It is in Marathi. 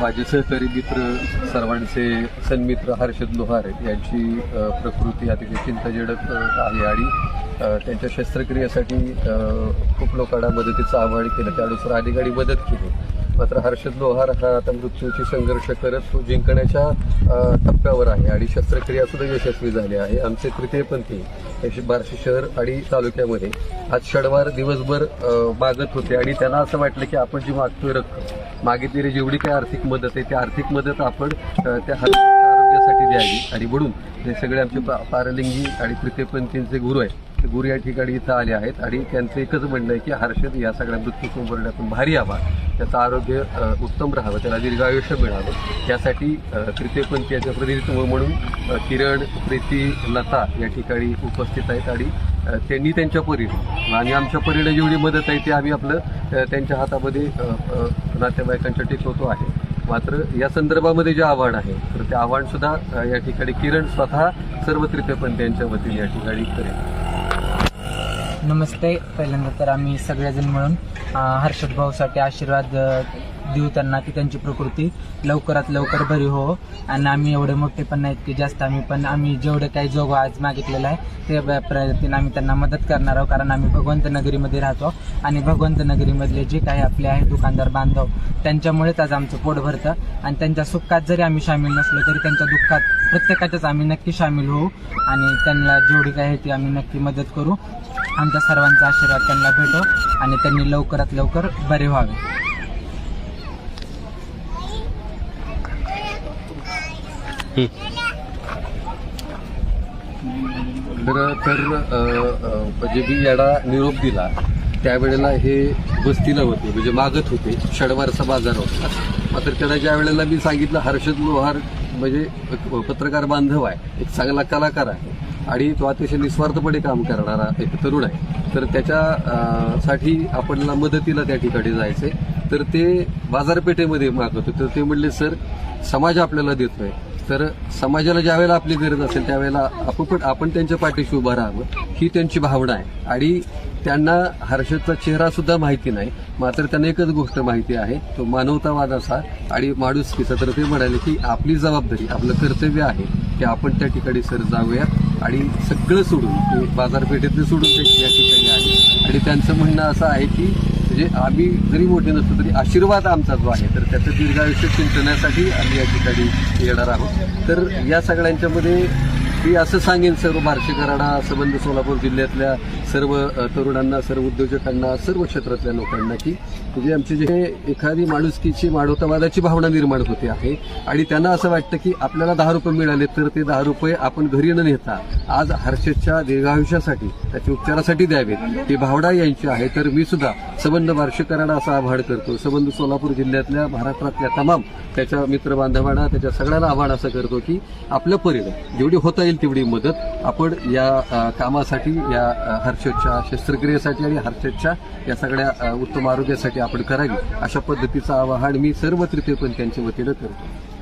माझे सहकारी मित्र सर्वांचे सन्मित्र हर्षद लोहार यांची प्रकृती अतिशय चिंताजनक आहे आणि त्यांच्या शस्त्रक्रियेसाठी खूप लोकांना मदतीचं आवाहन केलं. त्यानुसार अनेकांनी मदत केली. मात्र हर्षद लोहार हा आता मृत्यूची संघर्ष करत तो जिंकण्याच्या टप्प्यावर आहे आणि शस्त्रक्रिया सुद्धा यशस्वी झाली आहे. आमचे तृतीयपंथी बार्शी शहर आणि तालुक्यामध्ये आज षडवार दिवसभर मागत होते आणि त्यांना असं वाटलं की आपण जी मागतोय रक्कम मागितलेली जेवढी काही आर्थिक मदत आहे ती आर्थिक मदत आपण त्या हर्ष आरोग्यासाठी द्यावी. आणि म्हणून हे सगळे आमचे पारलिंगी आणि तृतीयपंथींचे गुरु आहेत. गुरु या ठिकाणी इथं आले आहेत आणि त्यांचं एकच म्हणणं आहे की हर्षद या सगळ्या मृत्यू संवर्गातून भारी यावा. त्याचं आरोग्य उत्तम राहावं त्याला दीर्घायुष्य मिळावं. त्यासाठी अ, तृतीयपंथीयाचं प्रतिनिधित्व म्हणून किरण प्रीती लता या ठिकाणी उपस्थित आहेत आणि त्यांनी त्यांच्या परीने आणि आमच्या परीने जेवढी मदत आहे ती आम्ही आपलं त्यांच्या हातामध्ये नातेवाईकांच्या टेकवतो आहे. मात्र या संदर्भामध्ये जे आव्हान आहे तर ते आव्हानसुद्धा या ठिकाणी किरण स्वतः सर्व तृतीयपंथीयांच्या वतीने या ठिकाणी करेल. नमस्ते. पहिल्यांदा तर आम्ही सगळेजण मिळून हर्षद भाऊसाठी आशीर्वाद देऊ त्यांना की त्यांची प्रकृती. लवकरात लवकर बरी हो. आणि आम्ही एवढे मोठे पण नाहीत की जास्त आम्ही पण आम्ही जेवढं काही जोग आज मागितलेलं आहे ते ब- आम्ही त्यांना मदत करणार आहोत कारण आम्ही भगवंत नगरीमध्ये राहतो. आणि भगवंत नगरीमधले जे काही आपले आहे दुकानदार बांधव त्यांच्यामुळेच आज आमचं पोट भरतं. आणि त्यांच्या सुखात जरी आम्ही सामील नसलो तरी त्यांच्या दुःखात प्रत्येकाच्याच आम्ही नक्की सामील होऊ. आणि त्यांना जेवढी काही आहे ती आम्ही नक्की मदत करू. आमच्या सर्वांचा आशीर्वाद त्यांना भेटो. आणि त्यांनी लवकर लवकरात लवकर बरे व्हावे. तर तर म्हणजे मी याला निरोप दिला त्यावेळेला हे वस्तीला होते म्हणजे मागत होते शनिवारचा बाजार होता. मात्र त्याला ज्या वेळेला मी सांगितलं हर्षद लोहार म्हणजे पत्रकार बांधव आहे एक चांगला कलाकार आहे आणि तो अतिशय निस्वार्थपणे काम करणारा एक तरुण आहे. तर त्याच्या साठी आपल्याला मदतीला त्या ठिकाणी जायचंय. तर ते बाजारपेठेमध्ये मागत होते तर ते म्हणले सर समाज आपल्याला देतोय. तर समाजाला ज्यावेळेला आपली गरज असेल त्यावेळेला आपण पण आपण त्यांच्या पाठीशी उभं राहावं. ही त्यांची भावना आहे. आणि त्यांना हर्षदचा चेहरा सुद्धा माहिती नाही. मात्र त्यांना एकच गोष्ट माहिती आहे. तो मानवतावाद असा आणि माणुसकीचा. तर ते म्हणाले की आपली जबाबदारी आपलं कर्तव्य आहे की आपण त्या ठिकाणी सर जाऊया. आणि सगळं सोडून ते बाजारपेठेतलं सोडून ते या ठिकाणी आले. आणि त्यांचं म्हणणं असं आहे की म्हणजे आम्ही जरी मोठे नसतो तरी आशीर्वाद आमचा जो आहे तर त्याचं दीर्घायुष्य चिंतण्यासाठी आम्ही या ठिकाणी येणार आहोत. तर या सगळ्यांच्यामध्ये मी असं सांगेन सर्व बार्शीकरांना संबंध सोलापूर जिल्ह्यातल्या सर्व तरुणांना सर्व उद्योजकांना सर्व क्षेत्रातल्या लोकांना की म्हणजे आमची जे एखादी माणुसकीची मानवतावादाची भावना निर्माण होते आहे आणि त्यांना असं वाटतं की आपल्याला दहा रुपये मिळाले तर ते दहा रुपये आपण घरी न नेता आज हर्षदच्या दीर्घायुष्यासाठी त्याच्या उपचारासाठी द्यावेत. ही भावना यांची आहे. तर मी सुद्धा संबंध वार्षिकरांना असं आभार करतो. संबंध सोलापूर जिल्ह्यातल्या महाराष्ट्रातल्या तमाम त्याच्या मित्रबांधवांना त्याच्या सगळ्यांना आव्हान असं करतो की आपल्या परीनं जेवढी होता येईल तेवढी मदत. आपण या कामासाठी या हर्षदच्या शस्त्रक्रियेसाठी आणि हर्षदच्या या सगळ्या उत्तम आरोग्यासाठी आपण करावी अशा पद्धतीचं आवाहन मी सर्व तृतीयपंथ्यांच्या वतीनं करतो.